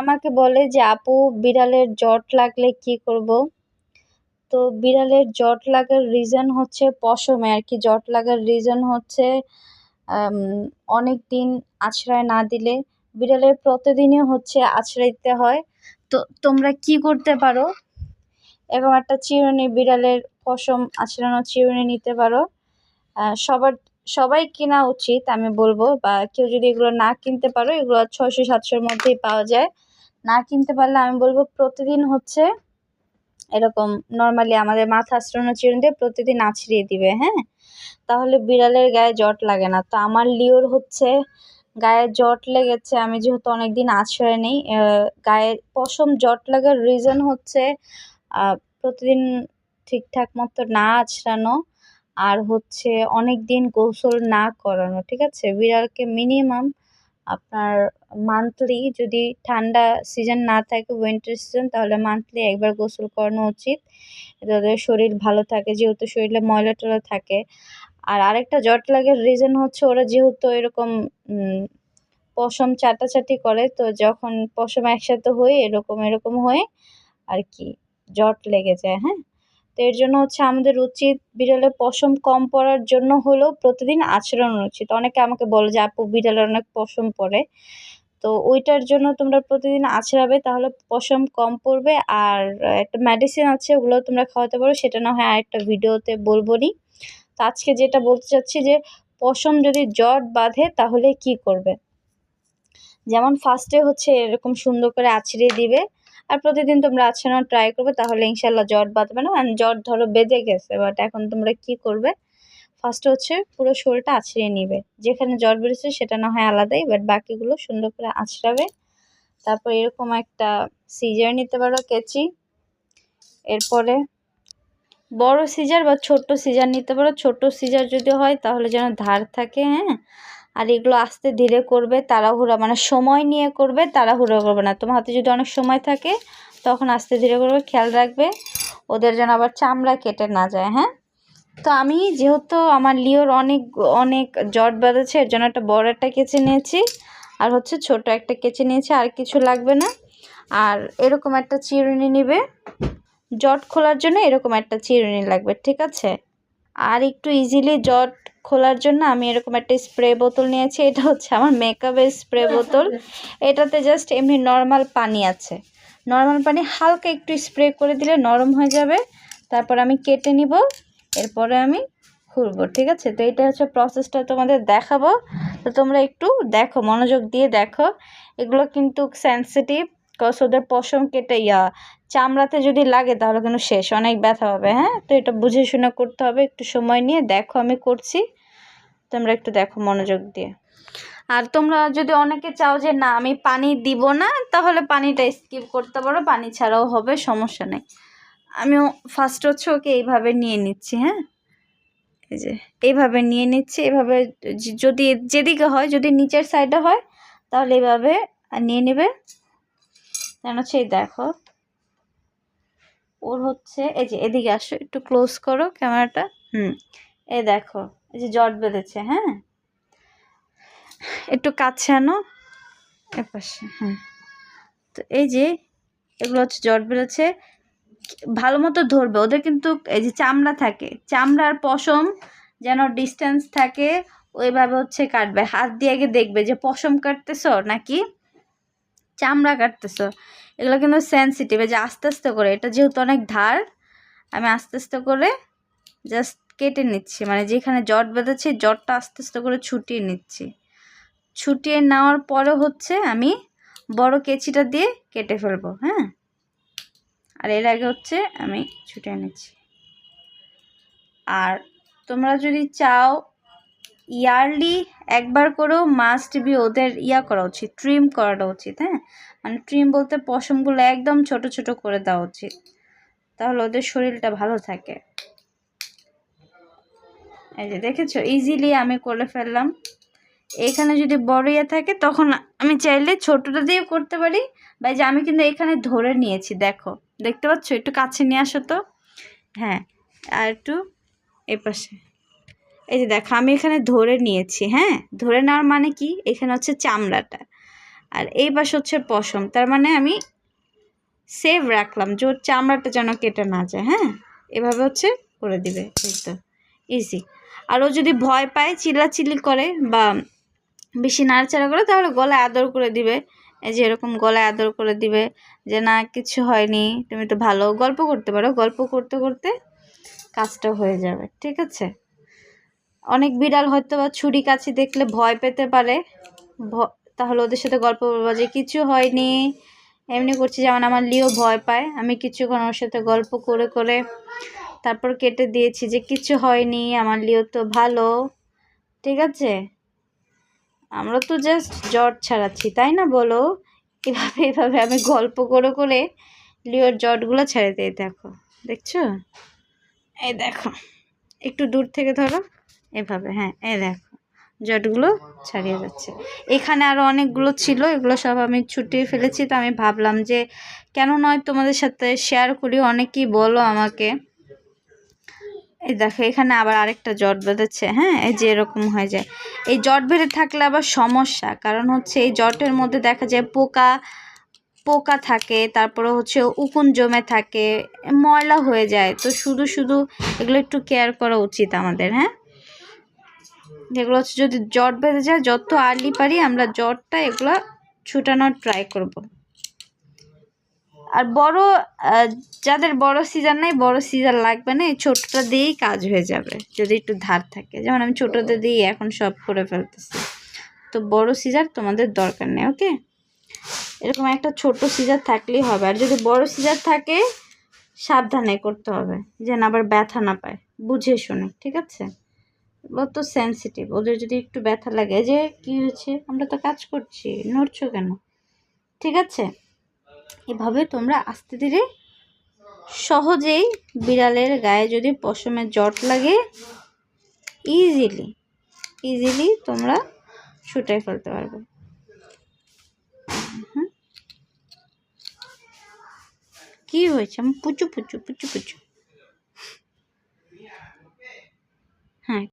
আমাকে বলে যে, আপু, বিড়ালের জট লাগলে কি করব? তো বিড়ালের জট লাগার রিজন হচ্ছে পশমে আর কি। জট লাগার রিজন হচ্ছে অনেক দিন আছড়ায় না দিলে। বিড়ালের প্রতিদিনই হচ্ছে আছড়াই দিতে হয়। তো তোমরা কি করতে পারো? এরকম একটা চিরুনি বিড়ালের পশম আছড়ানো চিরুনি নিতে পারো। সবার, সবাই কেনা উচিত আমি বলব, বা কেউ যদি এগুলো না কিনতে পারো, এগুলো ছয়শো সাতশোর মধ্যেই পাওয়া যায়। না কিনতে পারলে আমি বলব প্রতিদিন হচ্ছে এরকম নর্মালি আমাদের মাথা আশ্রানো চিরুন দিয়ে প্রতিদিন আছড়িয়ে দিবে হ্যাঁ? তাহলে বিড়ালের গায়ে জট লাগে না। তো আমার লিওর হচ্ছে গায়ে জট লেগেছে, আমি যেহেতু অনেক দিন আছড়ে নেই গায়ে পশম জট লাগার রিজন হচ্ছে প্রতিদিন ঠিকঠাক মতো না আছড়ানো আর হচ্ছে অনেক দিন গোসল না করানো, ঠিক আছে? বিড়ালকে মিনিমাম আপনার মান্থলি যদি ঠান্ডা সিজন না থাকে উইন্টার সিজন তাহলে মান্থলি একবার গোসল করানো উচিত। তাদের শরীর ভালো থাকে, যেহেতু শরীরে ময়লা টয়লা থাকে। আর আরেকটা জট লাগার রিজন হচ্ছে, ওরা যেহেতু এরকম পশম চাটাচাটি করে, তো যখন পশম একসাথে হয়ে, এরকম এরকম হয়ে। আর কি, জট লেগে যায় হ্যাঁ? তো এর জন্য হচ্ছে আমাদের উচিত বিড়ালের পশম কম পড়ার জন্য হলেও প্রতিদিন আচরণ উচিত অনেকে আমাকে বলে যে, আপু বিড়ালের অনেক পশম পড়ে। তো ওইটার জন্য তোমরা প্রতিদিন আছড়াবে, তাহলে পশম কম পড়বে। আর একটা মেডিসিন আছে, ওগুলো তোমরা খাওয়াতে পারো। সেটা না হয় আরেকটা ভিডিওতে বলব নি। তো আজকে যেটা বলতে চাচ্ছি যে, পশম যদি জট বাঁধে, তাহলে কি করবে? যেমন ফার্স্টে হচ্ছে এরকম সুন্দর করে আছড়িয়ে দিবে। আর প্রতিদিন তোমরা আছড়ানোর ট্রাই করবে, তাহলে ইনশাল্লাহ জট বাঁধবে না। জট ধরো বেঁধে গেছে বাট এখন তোমরা কি করবে? ফার্স্ট হচ্ছে পুরো শরীরটা আছড়িয়ে নিবে। যেখানে জ্বর বেরোচ্ছে সেটা না হয় আলাদাই বাট বাকিগুলো সুন্দর করে আছড়াবে। তারপর এরকম একটা সিজার নিতে পারো, কেচি। এরপরে বড় সিজার বা ছোট্ট সিজার নিতে পারো। ছোট সিজার যদি হয়, তাহলে যেন ধার থাকে হ্যাঁ? আর এগুলো আস্তে ধীরে করবে, তাড়াহুড়া মানে সময় নিয়ে করবে, তাড়াহুড়ো করবে না। তোমার হাতে যদি অনেক সময় থাকে, তখন আস্তে ধীরে করবে, খেয়াল রাখবে, ওদের যেন আবার চামড়া কেটে না যায় হ্যাঁ? তো আমি যেহেতু আমার লিওর অনেক অনেক জট বেঁধেছে, এর জন্য একটা বড় একটা কেচে নিয়েছি, আর হচ্ছে ছোট একটা কেচে নিয়েছি, আর কিছু লাগবে না। আর এরকম একটা চিরুনি নিবে, জট খোলার জন্য এরকম একটা চিরুনি লাগবে, ঠিক আছে? আর একটু ইজিলি জট খোলার জন্য আমি এরকম একটা স্প্রে বোতল নিয়েছি। এটা হচ্ছে আমার মেকআপের স্প্রে বোতল। এটাতে জাস্ট এমনি নর্মাল পানি আছে। নর্মাল পানি হালকা একটু স্প্রে করে দিলে নরম হয়ে যাবে। তারপর আমি কেটে নিব। এরপরে আমি খুলবো ঠিক আছে? তো এটা হচ্ছে প্রসেসটা তোমাদের দেখাবো। তো তোমরা একটু দেখো মনোযোগ দিয়ে দেখো। এগুলো কিন্তু সেন্সিটিভ কস ওদের পশম কেটে ইয়া, চামড়াতে যদি লাগে তাহলে কিন্তু শেষ, অনেক ব্যথা হবে হ্যাঁ? তো এটা বুঝে শুনে করতে হবে, একটু সময় নিয়ে দেখো আমি করছি, তোমরা একটু দেখো মনোযোগ দিয়ে। আর তোমরা যদি অনেকে চাও যে না, আমি পানি দিব না, তাহলে পানিটা স্কিপ করতে পারো, পানি ছাড়াও হবে, সমস্যা নেই। আমিও ফার্স্ট হচ্ছে ওকে এইভাবে নিয়ে নিচ্ছি হ্যাঁ? এই যে, এইভাবে নিয়ে নিচ্ছি এভাবে যদি যেদিকে হয়, যদি নিচের সাইডে হয়, তাহলে এইভাবে নিয়ে নেবে। কেন হচ্ছে এই দেখো। ওর হচ্ছে, এই যে এদিকে আসো, একটু ক্লোজ করো ক্যামেরাটা। হুম, এই দেখো, এই যে জট বেঁধেছে হ্যাঁ? একটু কাছে আনো, এপাশে হ্যাঁ তো এই যে এগুলো হচ্ছে জট বেরোচ্ছে ভালো মতো ধরবে। ওদের কিন্তু এই যে চামড়া থাকে চামড়ার পশম যেন ডিস্টেন্স থাকে, ওইভাবে হচ্ছে কাটবে। হাত দিয়ে আগে দেখবে যে পশম কাটতেছ নাকি? চামড়া কাটতেছো। এগুলো কিন্তু সেন্সিটিভ যে আস্তে আস্তে করে, এটা যেহেতু অনেক ধার, আমি আস্তে আস্তে করে জাস্ট কেটে নিচ্ছি। মানে যেখানে জট বেঁধেছি জটটা আস্তে আস্তে করে ছুটিয়ে নিচ্ছি। ছুটিয়ে নেওয়ার পরে হচ্ছে আমি বড় কেচিটা দিয়ে কেটে ফেলব হ্যাঁ? আর এর আগে হচ্ছে আমি ছুটিয়ে নিচ্ছি। আর তোমরা যদি চাও ইয়ারলি একবার করেও মাস্ট বি ওদের ইয়া করা উচিত ট্রিম করাটা উচিত হ্যাঁ? মানে ট্রিম বলতে পশমগুলো একদম ছোট ছোট করে দেওয়া উচিত, তাহলে ওদের শরীরটা ভালো থাকে। এই যে দেখেছ ইজিলি আমি করে ফেললাম। এখানে যদি বড় ইয়ে থাকে, তখন আমি চাইলে ছোটটা দিয়েও করতে পারি। বা যে আমি কিন্তু এখানে ধরে নিয়েছি, দেখো, দেখতে পাচ্ছ? একটু কাছে নিয়ে আসো তো। হ্যাঁ আর একটু এ পাশে এই যে দেখো, আমি এখানে ধরে নিয়েছি হ্যাঁ? ধরে নেওয়ার মানে কি? এখানে হচ্ছে চামড়াটা। আর এই পাশে হচ্ছে পশম। তার মানে আমি সেভ রাখলাম, যে ওর চামড়াটা যেন কেটে না যায় হ্যাঁ? এভাবে হচ্ছে করে দিবে, এই তো ইজি আর ও যদি ভয় পায়, চিল্লাচিল্লি করে বা বেশি নাড়াচাড়া করে, তাহলে গলায় আদর করে দিবে। এই যে এরকম গলায় আদর করে দিবে যে, না, কিছু হয়নি, তুমি তো ভালো। গল্প করতে পারো, গল্প করতে করতে কাজটা হয়ে যাবে, ঠিক আছে? অনেক বিড়াল হয়তো বা ছুরি কাছে দেখলে ভয় পেতে পারে। তাহলে ওদের সাথে গল্প বলব যে কিছু হয়নি। এমনি করছি, যেমন আমার লিও ভয় পায়। আমি কিছুক্ষণ ওর সাথে গল্প করে করে তারপর কেটে দিয়েছি যে কিছু হয়নি, আমার লিও তো ভালো। ঠিক আছে? আমরা তো জাস্ট জ্বর ছাড়াচ্ছি, তাই না বলো? এভাবে এভাবে আমি গল্প করে করে লিওর জটগুলো ছেড়ে দিয়ে দেখো। দেখছ? এই দেখো, একটু দূর থেকে ধরো। এভাবে হ্যাঁ এই দেখো, জটগুলো ছাড়িয়ে যাচ্ছে। এখানে আরও অনেকগুলো ছিল, এগুলো সব আমি ছুটিয়ে ফেলেছি, তো আমি ভাবলাম যে কেন নয় তোমাদের সাথে শেয়ার করি, অনেকেই বলো আমাকে। এই দেখো, এখানে আবার আরেকটা জট বেঁধেছে হ্যাঁ এই যে এরকম হয়ে যায়। এই জট বেঁধে থাকলে আবার সমস্যা, কারণ হচ্ছে এই জটের মধ্যে দেখা যায় পোকা পোকা থাকে, তারপরে হচ্ছে উকুন জমে থাকে, ময়লা হয়ে যায়, তো শুধু শুধু এগুলো একটু কেয়ার করা উচিত আমাদের হ্যাঁ? যেগুলো হচ্ছে যদি জট বেঁধে যায়, যত আর্লি পারি আমরা জটটা এগুলো ছুটানোর ট্রাই করব। আর বড় যাদের বড় সিজার নাই, বড় সিজার লাগবে না, এই ছোটটা দিয়েই কাজ হয়ে যাবে, যদি একটু ধার থাকে। যেমন আমি ছোটোতে দিয়েই এখন সব করে ফেলতেছি। তো বড় সিজার তোমাদের দরকার নেই ওকে এরকম একটা ছোট সিজার থাকলেই হবে। আর যদি বড় সিজার থাকে, সাবধানে করতে হবে, যেন আবার ব্যথা না পায়। বুঝে শুনে, ঠিক আছে? তো সেন্সিটিভ ওদের যদি একটু ব্যথা লাগে, যে কি হয়েছে? আমরা তো কাজ করছি, নড়ছো কেন? ঠিক আছে? এভাবে তোমরা আস্তে ধীরে সহজেই বিড়ালের গায়ে যদি পশমের জট লাগে ইজিলি ইজিলি তোমরা ছুটাই ফেলতে পারবে। কি হয়েছে? আমি পুচু পুচু পুচু পুচু। হ্যাঁ।